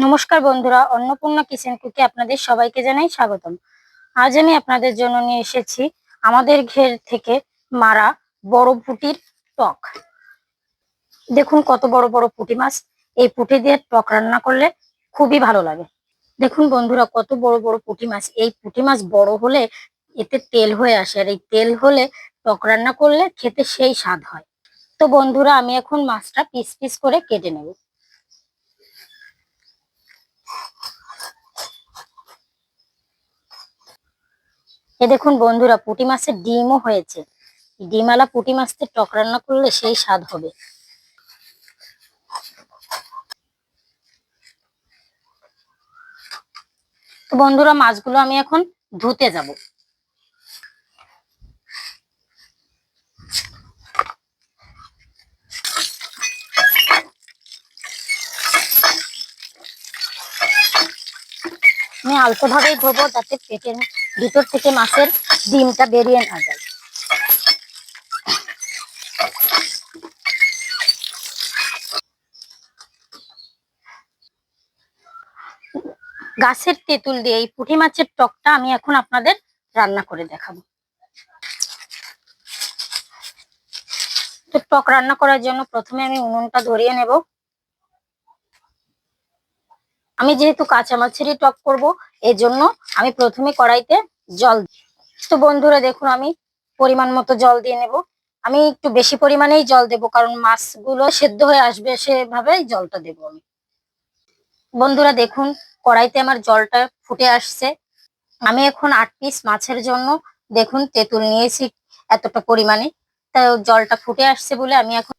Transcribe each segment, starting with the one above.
নমস্কার বন্ধুরা, অন্নপূর্ণা কিচেন কুকে আপনাদের সবাইকে জানাই স্বাগতম। আজ আমি আপনাদের জন্য নিয়ে এসেছি আমাদের ঘের থেকে মারা বড় পুটির টক। দেখুন কত বড় বড় পুঁটি মাছ, এই পুঁটি দিয়ে টক রান্না করলে খুবই ভালো লাগে। দেখুন বন্ধুরা, কত বড় বড় পুঁটি মাছ, এই পুঁটি মাছ বড় হলে এতে তেল হয়ে আসে, আর এই তেল হলে টক রান্না করলে খেতে সেই স্বাদ হয়। তো বন্ধুরা, আমি এখন মাছটা পিস পিস করে কেটে নেব। এ দেখুন বন্ধুরা, পুঁটি মাছের ডিমও হয়েছে। ডিমালা পুঁটি মাছতে টক রান্না করলে সেই স্বাদ হবে। তো বন্ধুরা, মাছগুলো আমি এখন ধুতে যাব। আমি আলতো ভাবেই ধোবো যাতে পেটের ভিতর থেকে মাছের ডিমটা বেরিয়ে না যায়। গাছের তেঁতুল দিয়ে এই পুঁটি মাছের টকটা আমি এখন আপনাদের রান্না করে দেখাবো। তো টক রান্না করার জন্য প্রথমে আমি উনুনটা ধরিয়ে নেব। আমি যেহেতু কাঁচা মাছেরই টক করব এই জন্য আমি প্রথমে কড়াইতে জল। তো বন্ধুরা দেখুন, আমি পরিমাণ মতো জল দিয়ে নেব। আমি একটু বেশি পরিমাণেই জল দেব, কারণ মাছগুলো সেদ্ধ হয়ে আসবে সেভাবেই জলটা দেব আমি। বন্ধুরা দেখুন, কড়াইতে আমার জলটা ফুটে আসছে। আমি এখন আট পিস মাছের জন্য দেখুন, তেঁতুল নিয়েছি এতটা পরিমাণে। তা জলটা ফুটে আসছে বলে আমি এখন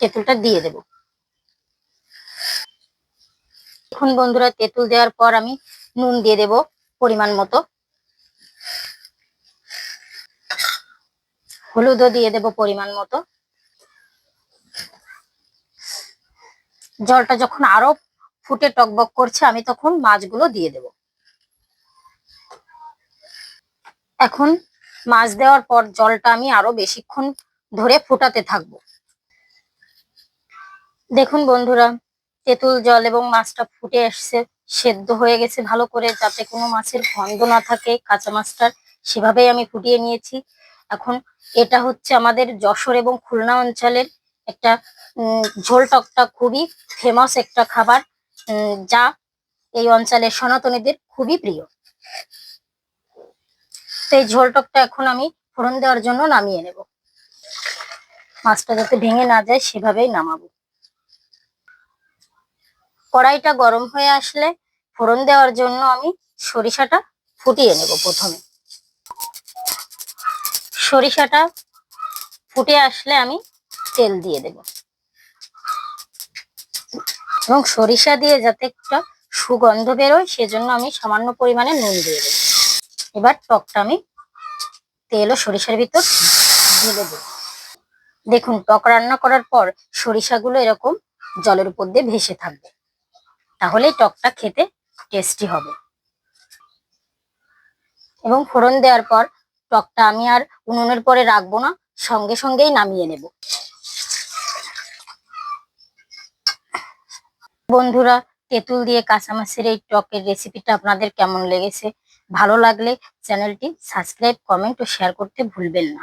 তেঁতুলটা দিয়ে দেব। এখন বন্ধুরা তেঁতুল দেওয়ার পর আমি নুন দিয়ে দেব পরিমাণ মতো। হলুদও দিয়ে দেব পরিমাণ মতো। জলটা যখন আরও ফুটে টকবক করছে, আমি তখন মাছগুলো দিয়ে দেব। এখন মাছ দেওয়ার পর জলটা আমি আরও বেশিক্ষণ ধরে ফোটাতে থাকব। দেখুন বন্ধুরা তেঁতুল জল এবং মাছটা ফুটে আসছে সেদ্ধ হয়ে গেছে ভালো করে যাতে কোনো মাছের গন্ধ না থাকে। কাঁচা মাছটার সেভাবেই আমি ফুটিয়ে নিয়েছি। এখন এটা হচ্ছে আমাদের যশোর এবং খুলনা অঞ্চলের একটা ঝোল টকটা খুবই ফেমাস একটা খাবার যা এই অঞ্চলের সনাতনীদের খুবই প্রিয়। তো এই ঝোল টকটা এখন আমি ফোড়ন দেওয়ার জন্য নামিয়ে নেব। মাছটা যাতে ভেঙে না যায়, সেভাবেই নামাবো। কড়াইটা গরম হয়ে আসলে ফোড়ন দেওয়ার জন্য আমি সরিষাটা ফুটিয়ে নেব প্রথমে। সরিষাটা ফুটে আসলে আমি তেল দিয়ে দেব। এবং সরিষা দিয়ে যাতে একটা সুগন্ধ বেরোয়, সেজন্য আমি সামান্য পরিমাণে নুন দিয়ে দেব। এবার টকটা আমি তেল ও সরিষার ভিতর ঢেলে দেব। দেখুন, টক রান্না করার পর সরিষাগুলো এরকম জলের উপর দিয়ে ভেসে থাকবে। তাহলেই টকটা খেতে টেস্টি হবে। এবং ফোড়ন দেওয়ার পর টকটা আমি আর উনুনের পরে রাখব না, সঙ্গে সঙ্গেই নামিয়ে নেব। বন্ধুরা, তেঁতুল দিয়ে কাঁচা মাছের এই টকের রেসিপিটা আপনাদের কেমন লেগেছে, ভালো লাগলে চ্যানেলটি সাবস্ক্রাইব কমেন্ট ও শেয়ার করতে ভুলবেন না।